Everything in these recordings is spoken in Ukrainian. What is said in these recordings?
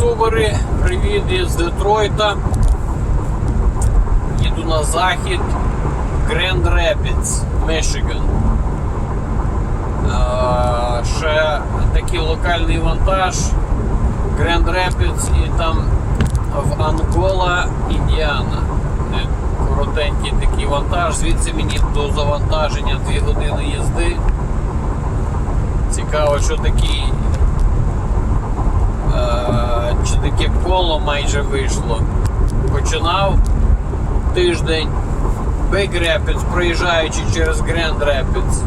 ютубери, привіт із Детройта. Їду на захід Репідс, Мішиган. Е, Ще такий локальний вантаж Гренд Репідс і там в Ангола, Індіана. Е, Коротенький такий вантаж. Звідси мені до завантаження 2 години їзди. Цікаво, що такий чи таке коло майже вийшло. Починав тиждень Big Rapids, проїжджаючи через Grand Rapids.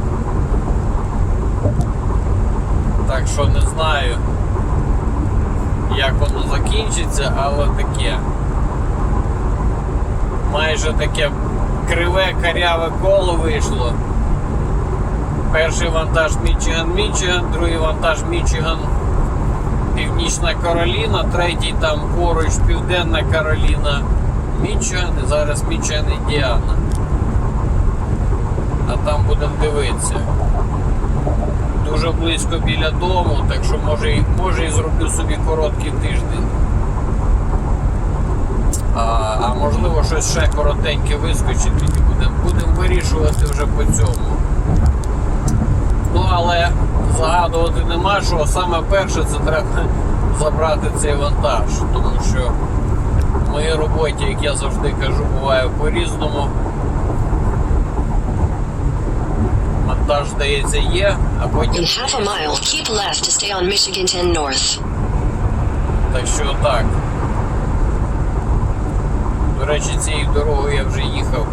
Так що не знаю, як воно закінчиться, але таке. Майже таке криве каряве коло вийшло. Перший вантаж Мічиган-Мічиган, другий вантаж Мічиган. Північна Кароліна, третій там поруч Південна Кароліна, Мічиган і зараз Мічиган Індіана. А там будемо дивитися. Дуже близько біля дому, так що може, і- може і зроблю собі короткий тиждень. А, а можливо щось ще коротеньке вискочить, будемо будем вирішувати вже по цьому. Ну, але загадувати нема, що саме перше це треба забрати цей вантаж, тому що в моїй роботі, як я завжди кажу, буває по-різному. Монтаж, здається, є, а потім. In half a mile, keep left to stay on Michigan 10 North. Так що так. До речі, цією дорогою я вже їхав,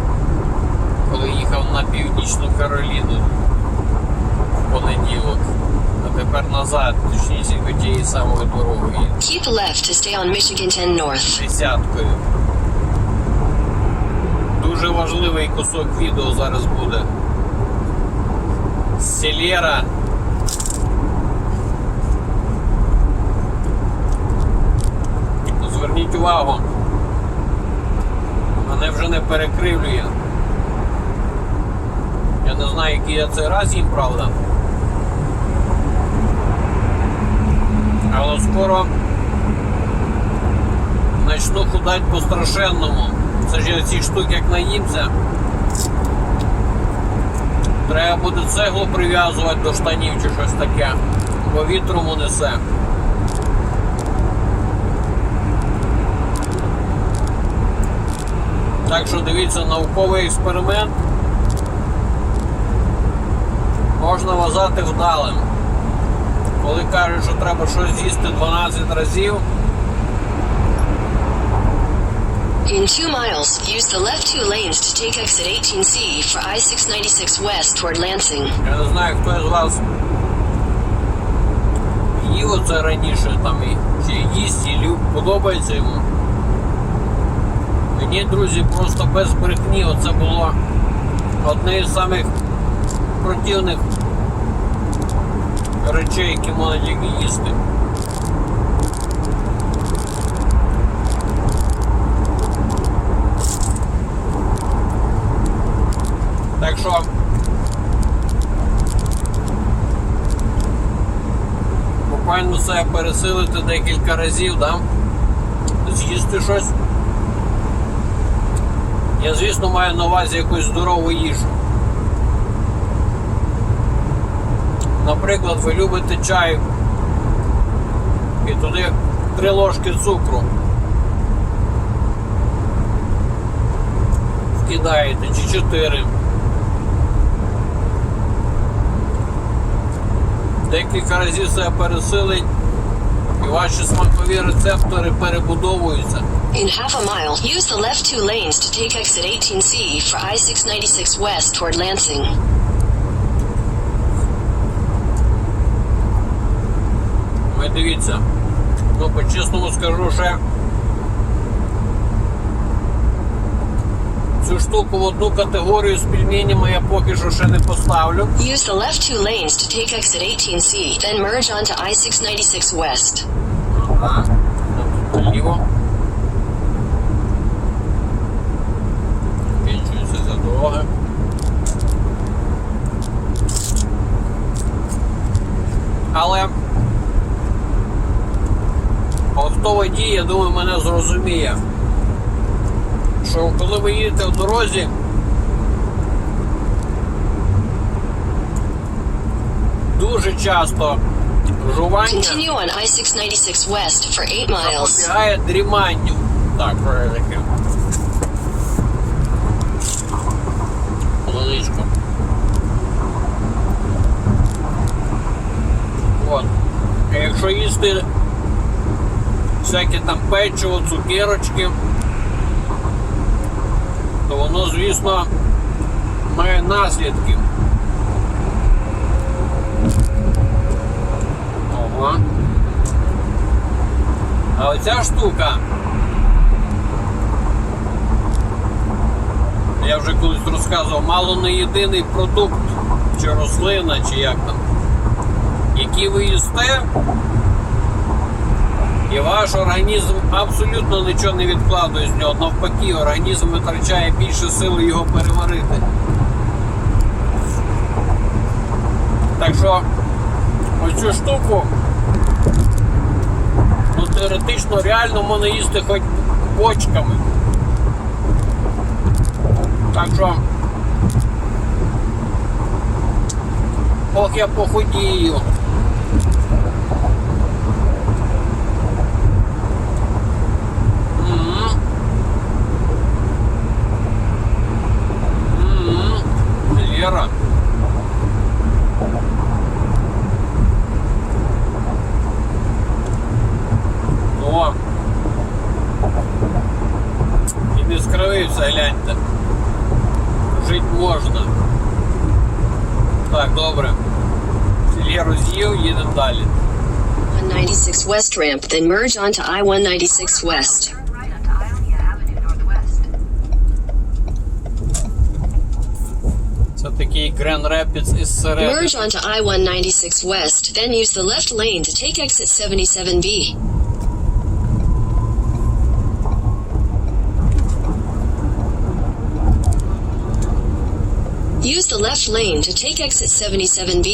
коли їхав на північну Кароліну понеділок. А тепер назад, точніше, тією самою дорогою їду. Keep left to stay on Michigan 10 North. десяткою. Дуже важливий кусок відео зараз буде. Селера. Зверніть увагу. Мене вже не перекривлює. Я не знаю, який я це раз їм, правда. Скоро Начну худать по страшенному. Це ж я ці штуки як наїмся. Треба буде цеглу прив'язувати до штанів чи щось таке, бо вітром унесе. Так що дивіться, науковий експеримент можна вважати вдалим. Коли кажуть, що треба щось з'їсти 12 разів. In two miles, use the left two lanes to take exit 18C for I-696 west toward Lansing. Я не знаю, хто із вас їв оце раніше там і чи їсть, і люб, подобається йому. Мені, друзі, просто без брехні оце було одне із самих противних речей, які тільки їсти. Так що буквально себе пересилити декілька разів, да? з'їсти щось. Я, звісно, маю на увазі якусь здорову їжу. Наприклад, ви любите чай і туди три ложки цукру. Вкидаєте чи чотири. Декілька разів себе пересилить, і ваші смакові рецептори перебудовуються. In half a mile, use the left two lanes to take exit 18C for I-696 west toward Lansing. Ви дивіться. Ну, по-чесному скажу, що цю штуку в одну категорію з пельменями я поки що ще не поставлю. Use the left two lanes to take exit 18C, then merge onto I-696 west. Ага. Тут наліво. Закінчується за дороги. Але хто водій, я думаю, мене зрозуміє. Що коли ви їдете в дорозі, дуже часто жування Continue I-696 West for 8 miles. запобігає дріманню. Так, таке. Полоничка. От. Якщо їсти всякі там печиво, цукерочки, то воно, звісно, має наслідки. Ого. А оця штука. Я вже колись розказував, мало не єдиний продукт, чи рослина, чи як там, який ви їсте, і ваш організм абсолютно нічого не відкладує з нього. Навпаки, організм витрачає більше сили його переварити. Так що оцю штуку ну, теоретично реально можна їсти хоч бочками. Так що. Ох, я похудію. 196 West ramp, then merge onto I-196 West. Turn right onto Ionia Avenue Northwest. Це такий Grand Rapids із середини. Merge onto I-196 West, then use the left lane to take exit 77B. Use the left lane to take exit 77B.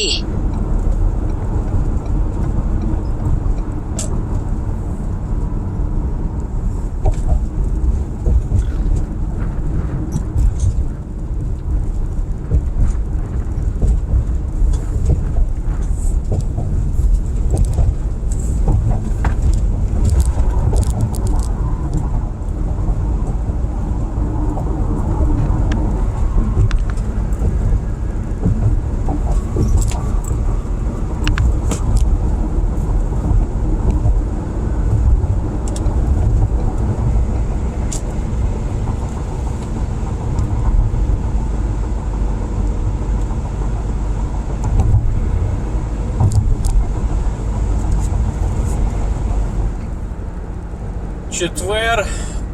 Четвер,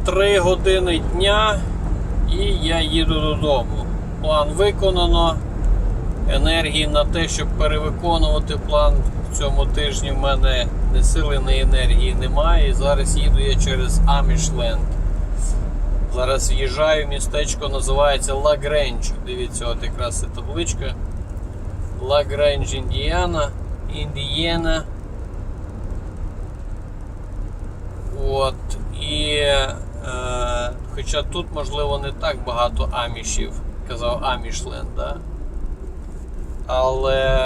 3 години дня, і я їду додому. План виконано. Енергії на те, щоб перевиконувати план в цьому тижні в мене не сили, ні енергії немає. І зараз їду я через Амішленд. Зараз в'їжджаю, містечко називається Лагрендж. Дивіться, от якраз і табличка. Лагрендж, Індіана. Індієна. От. І е, хоча тут, можливо, не так багато амішів, казав Амішленд, да? але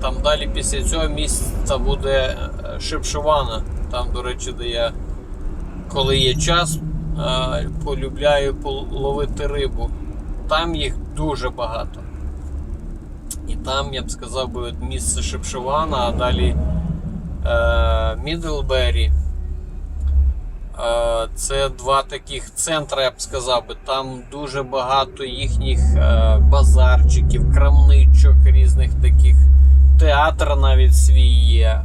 там далі після цього місця буде е, Шипшивана. Там, до речі, де я, коли є час, е, полюбляю ловити рибу. Там їх дуже багато. І там, я б сказав, от місце Шипшивана, а далі е, Мідлбері. Е, Це два таких центри, я б сказав би. Там дуже багато їхніх е, базарчиків, крамничок різних таких. Театр навіть свій є.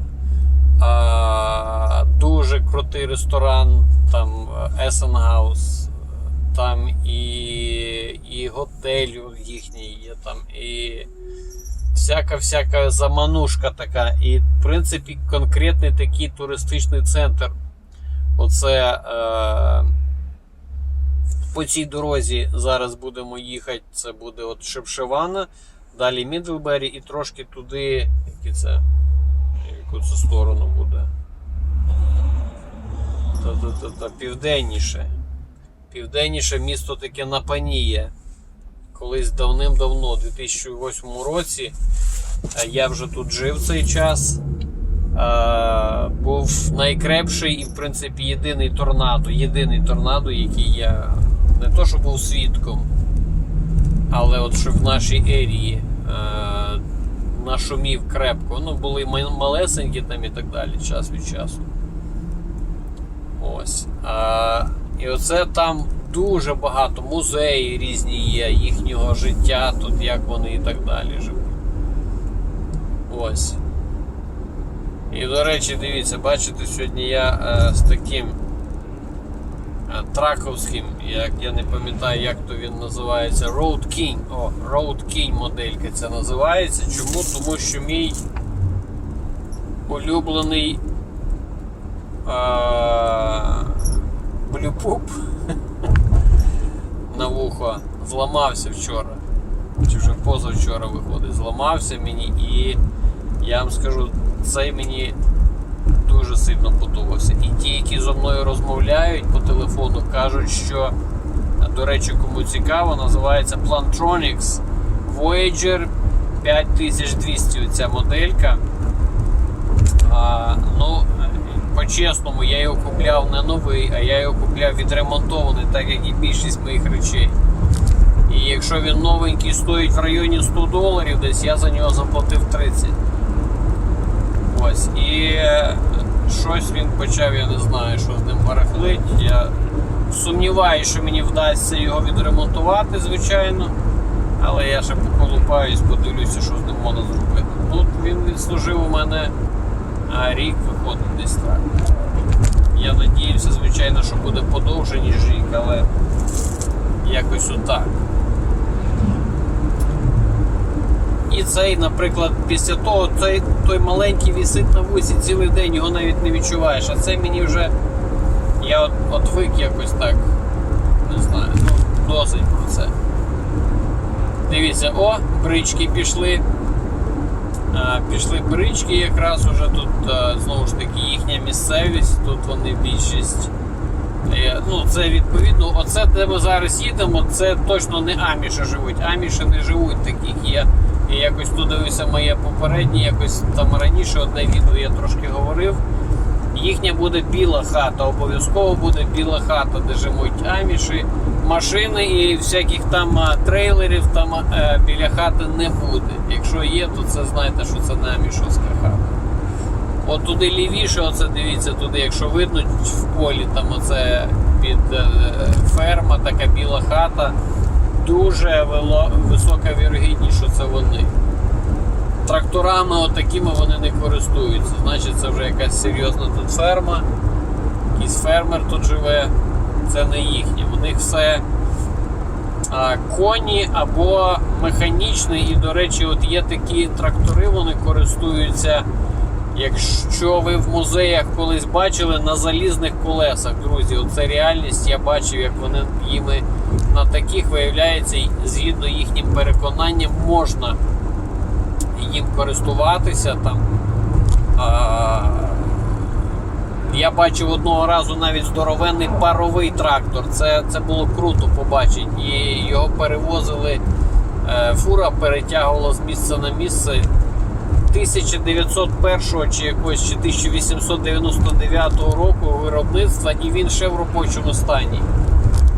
Е, Дуже крутий ресторан, там Есенгаус, там і, і готель їхній є там, і всяка-всяка заманушка така. І, в принципі, конкретний такий туристичний центр. Оце е, по цій дорозі зараз будемо їхати. Це буде от Шепшевана, далі Мідлбері і трошки туди, які це, яку це сторону буде. т- т- південніше. Південніше місто таке Напанія. Колись давним-давно, у 2008 році, е, я вже тут жив цей час. Е, Був найкрепший і, в принципі, єдиний торнадо. Єдиний торнадо, який я не то, що був свідком, але от що в нашій ерії е, нашумів крепко. Ну, були малесенькі там і так далі, час від часу. Ось. А, і оце там дуже багато музеї різні є, їхнього життя, тут як вони і так далі живуть. Ось. І до речі, дивіться, бачите, сьогодні я е, з таким е, траковським, як я не пам'ятаю, як то він називається, Road King. О, Road King моделька це називається. Чому? Тому що мій улюблений блюпуп на вухо зламався вчора. Чи вже позавчора виходить, зламався мені і я вам скажу, цей мені дуже сильно подобався. І ті, які зі мною розмовляють по телефону, кажуть, що, до речі, кому цікаво, називається Plantronics Voyager 5200 ця моделька. А, ну, по-чесному, я його купляв не новий, а я його купляв відремонтований, так як і більшість моїх речей. І якщо він новенький стоїть в районі 100 доларів, десь я за нього заплатив 30. Ось. І е, щось він почав, я не знаю, що з ним барахлить. Я сумніваюся, що мені вдасться його відремонтувати, звичайно. Але я ще поколупаюсь, подивлюся, що з ним можна зробити. Тут він відслужив у мене а, рік, виходить десь так. Я надіюся, звичайно, що буде подовше, ніж рік, але якось отак. І цей, наприклад, після того той, той маленький вісить на вусі цілий день, його навіть не відчуваєш. А це мені вже. Я от, отвик якось так. Не знаю, ну, досить про це. Дивіться, о, брички пішли. А, пішли брички, якраз уже тут а, знову ж таки їхня місцевість, тут вони більшість. Ну, це відповідно, оце, де ми зараз їдемо, це точно не аміші живуть. Аміші не живуть таких. Я, я якось тут дивився моє попереднє, якось там раніше одне відео я трошки говорив. Їхня буде біла хата, обов'язково буде біла хата, де живуть аміші, машини і всяких там трейлерів там е, біля хати не буде. Якщо є, то це знаєте, що це не амішовська хата. От туди лівіше, оце дивіться туди, якщо видно в полі, там оце під е, ферма, така біла хата. Дуже висока вірогідність, що це вони. Тракторами отакими вони не користуються. Значить, це вже якась серйозна тут ферма. Якийсь фермер тут живе. Це не їхнє. У них все а, коні або механічні. І, до речі, от є такі трактори, вони користуються. Якщо ви в музеях колись бачили на залізних колесах, друзі, оце реальність. Я бачив, як вони їми на таких виявляється, згідно їхнім переконанням, можна їм користуватися там. А, я бачив одного разу навіть здоровенний паровий трактор. Це, це було круто побачити. І його перевозили, е, фура перетягувала з місця на місце. 1901 чи якось чи 1899 року виробництва, і він ще в робочому стані.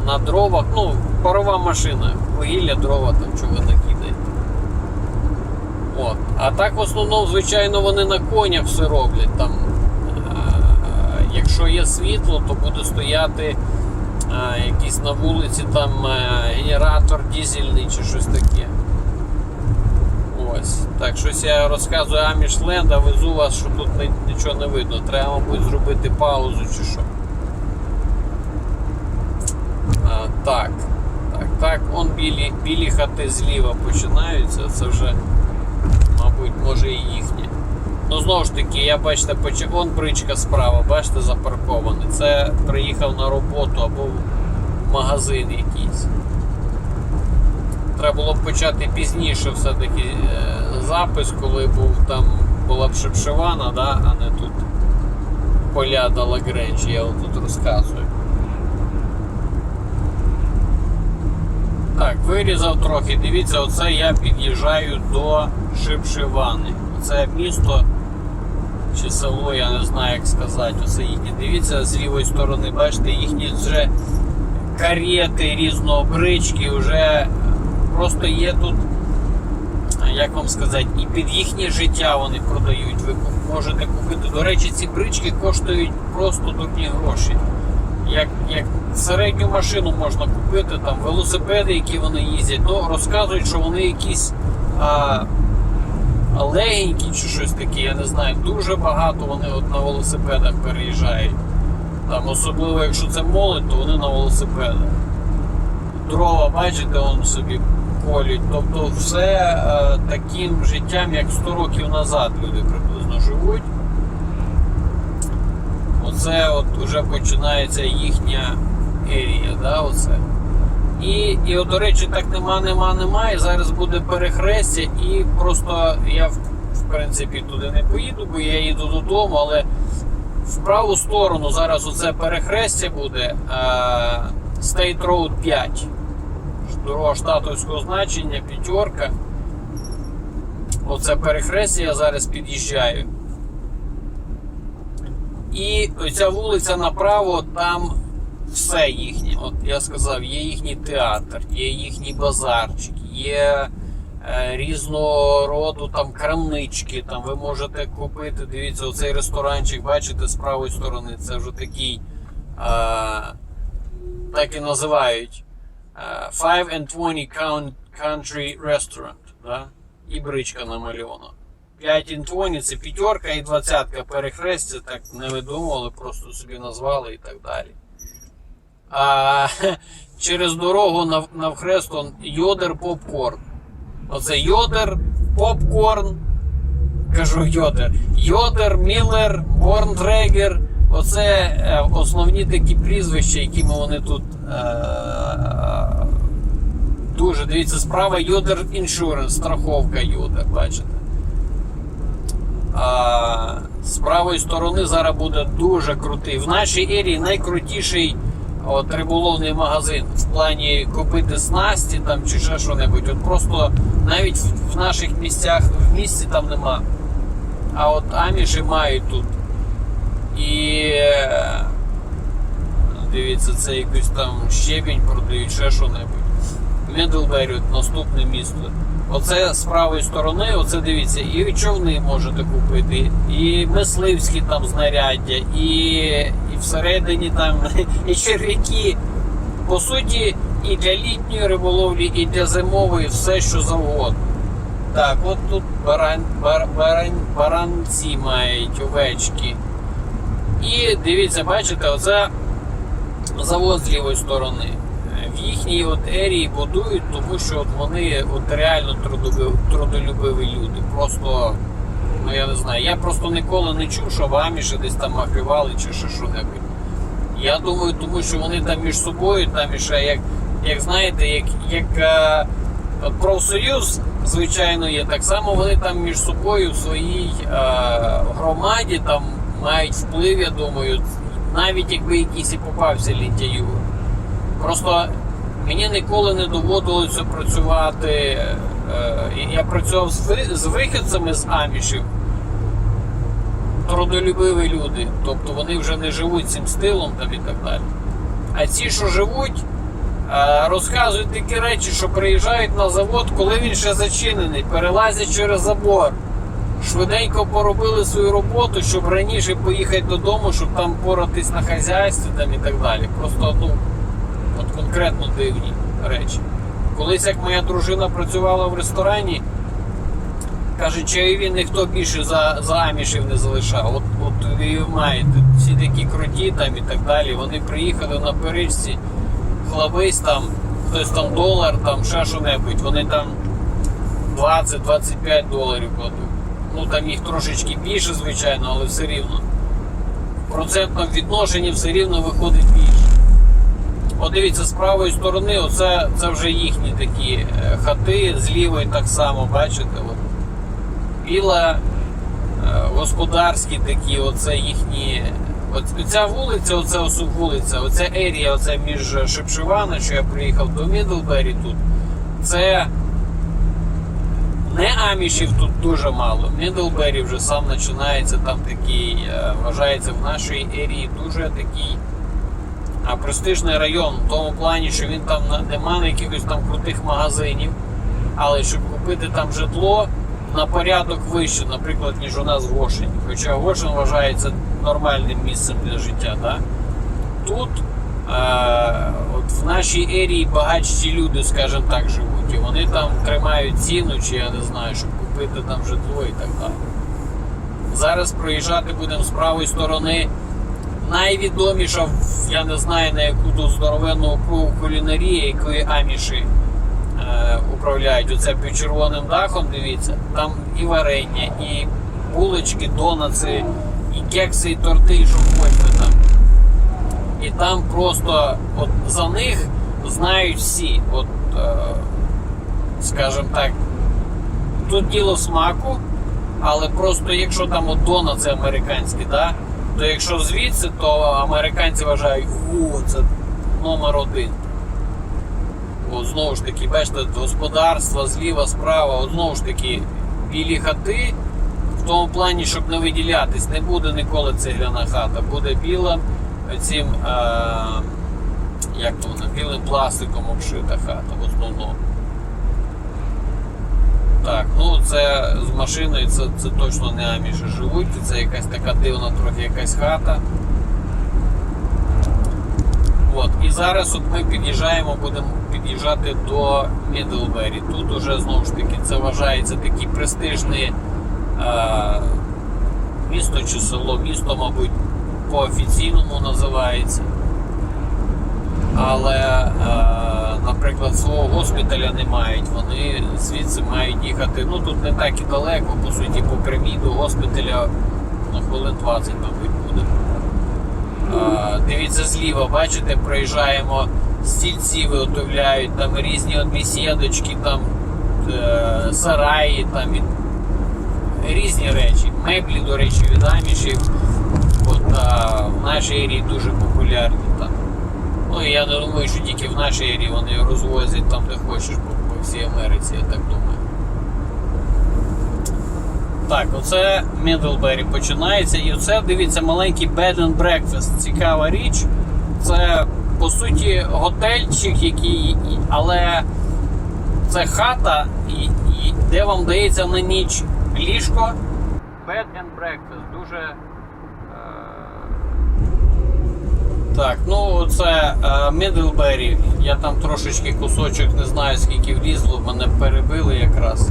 На дровах, ну, парова машина, вугілля, дрова там чого накидає. От. А так в основному, звичайно, вони на конях все роблять. Там, е, якщо є світло, то буде стояти е, якийсь на вулиці там е, генератор дізельний чи щось таке. Ось. Так, щось я розказую Амішленд, а везу вас, що тут нічого не видно. Треба, мабуть, зробити паузу чи що. А, так. Так, так, он білі, білі хати зліва починаються. Це вже, мабуть, може і їхнє. Ну, знову ж таки, я бачите, поч... бричка справа, бачите, запаркований. Це приїхав на роботу або в магазин якийсь. Треба було б почати пізніше все-таки е, запис, коли був там була б Шепшивана, да, а не тут поля Далагренчі, я вам тут розказую. Так, вирізав трохи. Дивіться, оце я під'їжджаю до Шипшивани. Це місто чи село, я не знаю, як сказати. Оце їхні. Дивіться з лівої сторони, бачите, їхні вже карети різнообрички, вже просто є тут, як вам сказати, і під їхнє життя вони продають. Ви можете купити. До речі, ці брички коштують просто дурні гроші. Як, як середню машину можна купити, там велосипеди, які вони їздять, ну розказують, що вони якісь а легенькі чи щось таке, я не знаю. Дуже багато вони от на велосипедах переїжджають. Там, особливо якщо це молодь, то вони на велосипедах. Дрова, бачите, он собі колють. Тобто все е, таким життям, як 100 років назад люди приблизно живуть. Оце от вже починається їхня ерія, да, оце. І, і от, до речі, так нема, нема, нема. І зараз буде перехрестя, і просто я в, в принципі туди не поїду, бо я їду додому, але в праву сторону зараз оце перехрестя буде е, State Road 5. Дорога штатовського значення, п'ятерка. Оце перехрестя я зараз під'їжджаю. І оця вулиця направо, там все їхнє. От я сказав, є їхній театр, є їхній базарчик, є е, різного роду там крамнички. Там ви можете купити. Дивіться, оцей ресторанчик, бачите, з правої сторони. Це вже такий, е, так і називають. Е, Five and 20 count- country restaurant. Да? І бричка намальована. 5 in 20 це п'ятерка і двадцятка перехрестя, так не видумували, просто собі назвали і так далі. А через дорогу нав, навхрестон йодер попкорн. Оце йодер, попкорн. Кажу йодер. Йодер, Міллер, Борнтрегер. Оце е, основні такі прізвища, якими вони тут е, дуже дивіться, справа Йодер Insurance, страховка Йодер, бачите. З правої сторони зараз буде дуже крутий. В нашій ерії найкрутіший от, риболовний магазин в плані купити снасті там чи ще що-небудь. От просто навіть в наших місцях в місті там нема. А от аміші мають тут. І е, дивіться, це якийсь там щебінь продають, ще що-небудь. Мідлбері, наступне місто. Оце з правої сторони, оце дивіться, і човни можете купити, і мисливські там знаряддя, і, і всередині там і черв'яки. По суті, і для літньої риболовлі, і для зимової все, що завгодно. Так, от тут баран, бар, баран, баранці мають овечки. І дивіться, бачите, оце завод з лівої сторони. В їхній от ерії будують, тому що от вони от реально трудолюбиві, люди. Просто, ну я не знаю, я просто ніколи не чув, що в Аміші десь там махривали чи ще що-небудь. Я думаю, тому що вони там між собою, там і ще як, як знаєте, як, як е, от профсоюз, звичайно, є, так само вони там між собою в своїй е, громаді там мають вплив, я думаю, навіть якби якийсь і попався лінтяю. Просто мені ніколи не доводилося працювати. е, Я працював з вихідцями з амішів. Трудолюбиві люди. Тобто вони вже не живуть цим стилом там і так далі. А ці, що живуть, е, розказують такі речі, що приїжджають на завод, коли він ще зачинений, перелазять через забор. Швиденько поробили свою роботу, щоб раніше поїхати додому, щоб там поратись на хазяйстві там і так далі. Просто ну, от конкретно дивні речі. Колись як моя дружина працювала в ресторані, каже, чайові ніхто більше за, за амішів не залишав. От, от ви маєте всі такі круті там і так далі. Вони приїхали на перичці, хлабись там, хтось там долар, там ще що-небудь. Вони там 20-25 доларів кладуть. Ну там їх трошечки більше, звичайно, але все рівно. В процентному відношенні все рівно виходить більше. От дивіться, з правої сторони, оце це вже їхні такі е, хати, з лівої так само, бачите? От. Біла, е, господарські такі, оце їхні ця вулиця, ось вулиця, оця ерія, оця між Шепшивана, що я приїхав до Мідлбері тут, це не амішів тут дуже мало. Мідлбері вже сам починається там такий, е, вважається в нашій ерії дуже такий престижний район в тому плані, що він там на- нема якихось там крутих магазинів. Але щоб купити там житло на порядок вище, наприклад, ніж у нас в Гошині. Хоча Гошин вважається нормальним місцем для життя. Да? Тут от в нашій ерії багатші люди, скажімо так, живуть. І вони там тримають ціну, чи я не знаю, щоб купити там житло і так далі. Зараз проїжджати будемо з правої сторони. Найвідоміша, я не знаю на яку тут здоровенну округу кулінарія, якої аміші е, управляють. Оце під червоним дахом, дивіться, там і варення, і булочки, донаци, і кекси, і торти, і що хочете там. І там просто от за них знають всі. От, е, скажімо так, тут діло смаку, але просто якщо там от донаци американські, да, то якщо звідси, то американці вважають, о, це номер один. От знову ж таки, бачите, господарство зліва, справа, от знову ж таки, білі хати в тому плані, щоб не виділятись, не буде ніколи цегляна хата, буде біла цим, е, як то вона, білим пластиком обшита хата в основному. Так, ну це з машиною це, це точно не аміші живуть, це якась така дивна трохи якась хата. От, і зараз от ми під'їжджаємо, будемо під'їжджати до Мідлбері. Тут уже знову ж таки це вважається такий престижний е, місто чи село, місто, мабуть, по офіційному називається. Але, е, наприклад, свого госпіталя не мають. Вони звідси мають їхати. Ну тут не так і далеко, по суті, по прямій до госпіталя на хвилин 20, мабуть, буде. Е, Дивіться зліва, бачите, проїжджаємо, стільці виготовляють, там різні бесідочки, там е, сараї, там різні речі. Меблі, до речі, від амішів. От, а, в нашій ерії дуже популярні там. Ну я не думаю, що тільки в нашій ерії вони розвозять там, де хочеш, по, по всій Америці, я так думаю. Так, оце Мідлбері починається. І оце, дивіться, маленький bed and breakfast. Цікава річ. Це по суті готельчик, який, але це хата, де вам дається на ніч ліжко. Bed and breakfast. Дуже. е, Так, ну це Мідлбері. Я там трошечки кусочок не знаю скільки влізло, мене перебили якраз.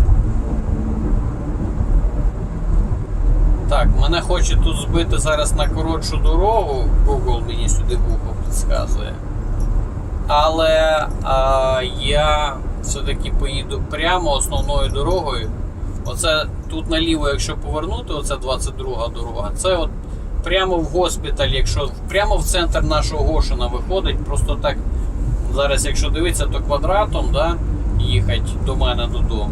Так, мене хоче тут збити зараз на коротшу дорогу. Google мені сюди вухо підказує. Але а, я все-таки поїду прямо основною дорогою. Оце тут наліво, якщо повернути, оце 22 дорога. Це от прямо в госпіталь, якщо прямо в центр нашого Гошина виходить, просто так. Зараз, якщо дивитися, то квадратом да, їхати до мене додому.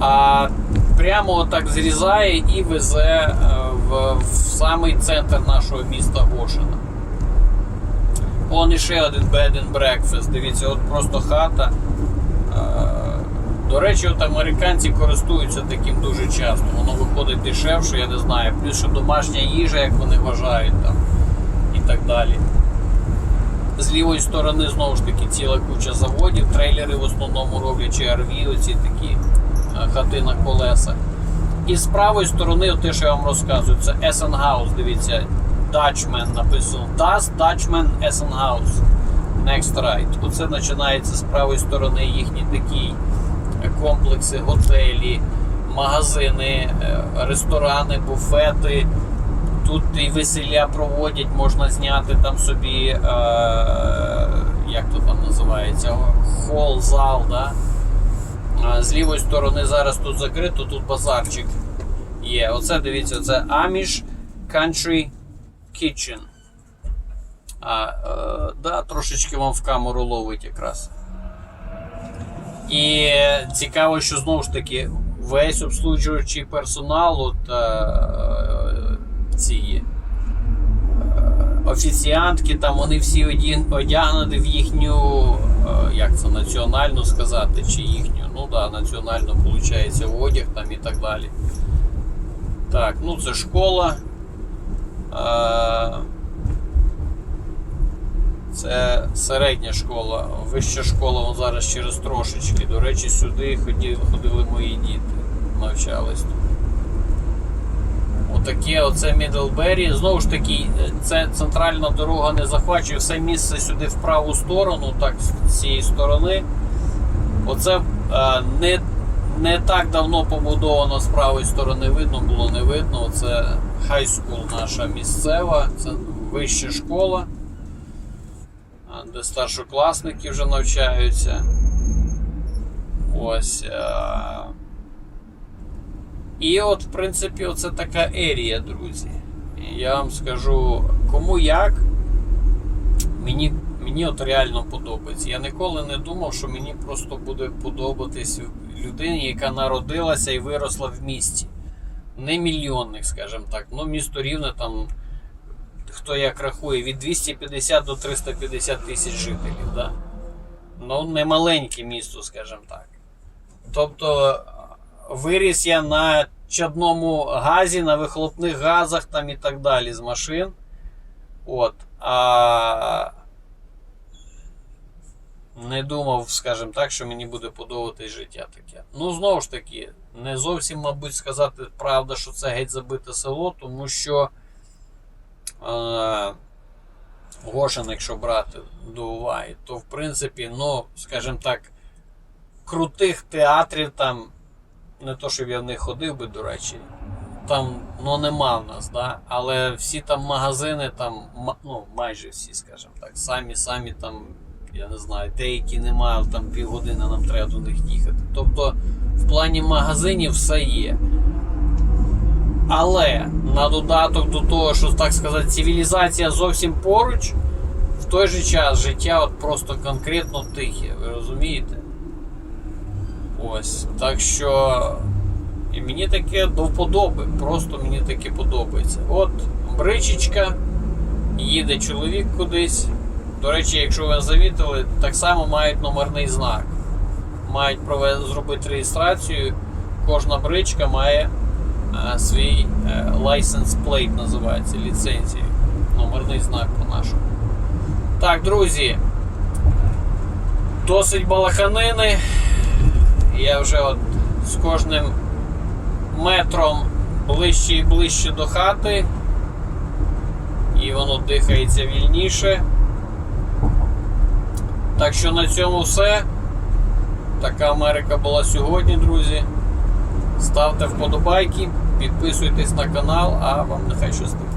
А прямо отак зрізає і везе е, в, в самий центр нашого міста Гошина. Он іще один bed and breakfast. Дивіться, от просто хата. До речі, от американці користуються таким дуже часто. Воно виходить дешевше, я не знаю. Плюс що домашня їжа, як вони вважають там і так далі. З лівої сторони знову ж таки ціла куча заводів, трейлери в основному роблять чи RV, оці такі е, хати на колесах. І з правої сторони, те, що я вам розказую, це Essenhaus, дивіться, Dutchman написано. Das Dutchman Essenhaus. Next right. Оце починається з правої сторони їхні такі е, комплекси, готелі, магазини, е, ресторани, буфети. Тут і весілля проводять, можна зняти там собі, е, як то там називається, хол, зал. Да? З лівої сторони зараз тут закрито, тут базарчик є. Оце дивіться, це Amish Country Kitchen. А, е, да, трошечки вам в камеру ловить якраз. І цікаво, що знову ж таки весь обслуджуючий персонал от, е, ці офіціантки, там вони всі одягнені в їхню, е, як це, національну сказати, чи їхню, ну да, національну, виходить, одяг там і так далі. Так, ну це школа. Е, Це середня школа, вища школа вон зараз через трошечки. До речі, сюди ходили, ходили мої діти, навчались тут. Отаке оце Мідлбері. Знову ж таки, це центральна дорога не захвачує все місце сюди в праву сторону, так з цієї сторони. Оце е, не, не так давно побудовано з правої сторони видно, було не видно. Це хайскул наша місцева, це вища школа, а, де старшокласники вже навчаються. Ось. е, і от, в принципі, оце така ерія, друзі. Я вам скажу, кому як, мені, мені от реально подобається. Я ніколи не думав, що мені просто буде подобатись людині, яка народилася і виросла в місті. Не мільйонних, скажімо так. Ну, місто рівне там, хто як рахує, від 250 до 350 тисяч жителів. Да? Ну, не маленьке місто, скажімо так. Тобто виріс я на чадному газі, на вихлопних газах там і так далі з машин. От. А не думав, скажімо так, що мені буде подобатись життя таке. Ну, знову ж таки, не зовсім, мабуть, сказати правда, що це геть забите село, тому що Гошин, якщо брати до уваги, то в принципі, ну, скажімо так, крутих театрів там, не то, щоб я в них ходив би, до речі, там ну, нема в нас, да? але всі там магазини, там, ну, майже всі, скажімо так, самі, самі там, я не знаю, деякі немає, там півгодини нам треба до них їхати. Тобто в плані магазинів все є. Але на додаток до того, що так сказати, цивілізація зовсім поруч, в той же час життя от просто конкретно тихе, ви розумієте? Ось. Так що. І мені таке до вподоби. Просто мені таке подобається. От бричечка, їде чоловік кудись. До речі, якщо ви завітили, так само мають номерний знак. Мають зробити реєстрацію. Кожна бричка має свій е, license plate, називається ліцензію. Номерний знак по-нашому. Так, друзі. Досить балаханини. Я вже от з кожним метром ближче і ближче до хати. І воно дихається вільніше. Так що на цьому все. Така Америка була сьогодні, друзі. Ставте вподобайки, підписуйтесь на канал, а вам нехай щастить.